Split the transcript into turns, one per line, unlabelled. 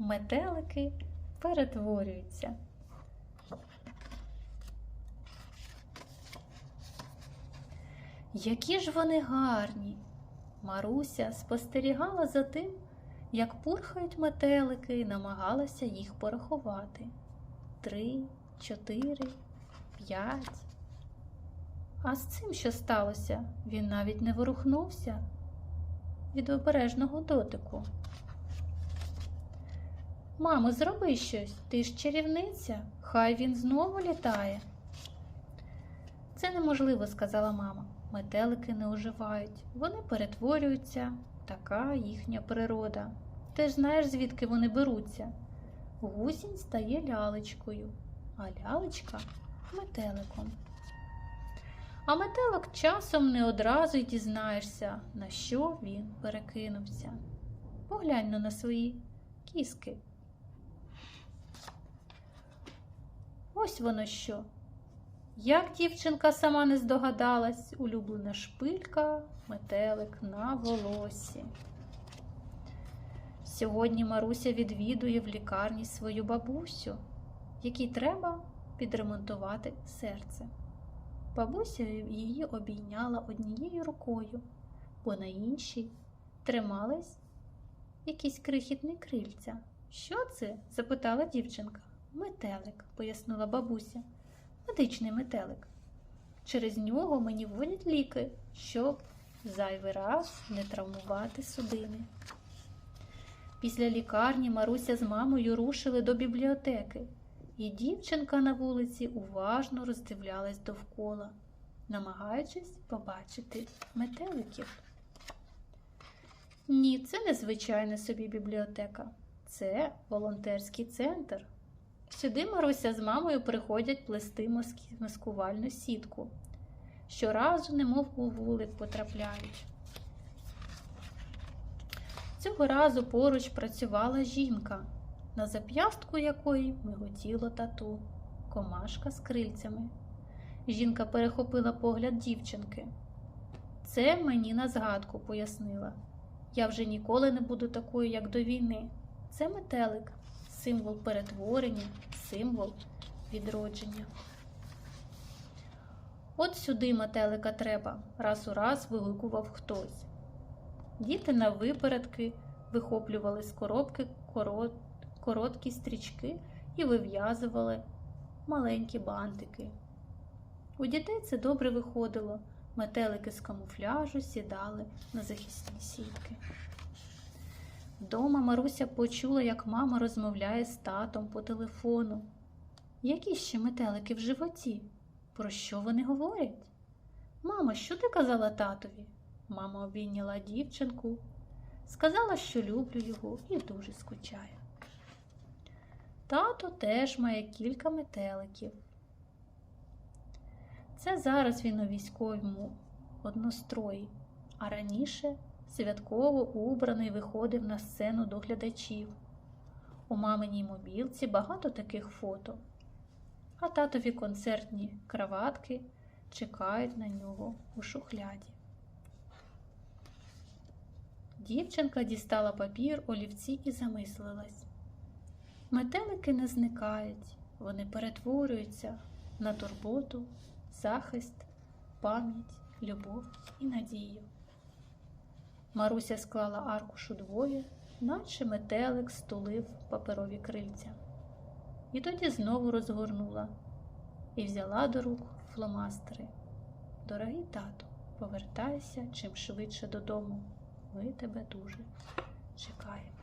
метелики перетворюються. Які ж вони гарні! Маруся спостерігала за тим, як пурхають метелики і намагалася їх порахувати. Три, чотири, п'ять. А з цим, що сталося, він навіть не ворухнувся від обережного дотику. Мамо, зроби щось, ти ж чарівниця, хай він знову літає. Це неможливо, сказала мама. Метелики не оживають, вони перетворюються, така їхня природа. Ти ж знаєш, звідки вони беруться. Гусінь стає лялечкою, а лялечка метеликом. А метелик часом не одразу й дізнаєшся, на що він перекинувся. Поглянь но на свої кіски. Ось воно що. Як дівчинка сама не здогадалась, улюблена шпилька, метелик на волосі. Сьогодні Маруся відвідує в лікарні свою бабусю, якій треба підремонтувати серце. Бабуся її обійняла однією рукою, бо на іншій тримались якісь крихітні крильця. Що це? запитала дівчинка. Метелик, пояснила бабуся. Медичний метелик. Через нього мені вводять ліки, щоб зайвий раз не травмувати судини. Після лікарні Маруся з мамою рушили до бібліотеки, і дівчинка на вулиці уважно роздивлялась довкола, намагаючись побачити метеликів. Ні, це не звичайна собі бібліотека, це волонтерський центр. Сюди Маруся з мамою приходять плести маскувальну сітку. Щоразу, немов у вулик потрапляють. Цього разу поруч працювала жінка, на зап'ястку якої миготіло тату, комашка з крильцями. Жінка перехопила погляд дівчинки. Це мені на згадку пояснила. Я вже ніколи не буду такою, як до війни. Це метелик, символ перетворення, символ відродження. От сюди метелика треба, раз у раз вигукував хтось. Діти на випередки вихоплювали з коробки корот... короткі стрічки і вив'язували маленькі бантики. У дітей це добре виходило. Метелики з камуфляжу сідали на захисні сітки. Вдома Маруся почула, як мама розмовляє з татом по телефону. Які ще метелики в животі? Про що вони говорять? Мамо, що ти казала татові? Мама обійняла дівчинку, сказала, що люблю його і дуже скучаю. Тато теж має кілька метеликів. Це зараз він у військовому однострої, а раніше святково убраний виходив на сцену до глядачів. У маминій мобілці багато таких фото, а татові концертні краватки чекають на нього у шухляді. Дівчинка дістала папір, олівці і замислилась. Метелики не зникають, вони перетворюються на турботу, захист, пам'ять, любов і надію. Маруся склала аркуш удвоє, наче метелик стулив паперові крильця. І тоді знову розгорнула і взяла до рук фломастери. Дорогий тату, повертайся чим швидше додому. Ми тебе дуже чекаємо.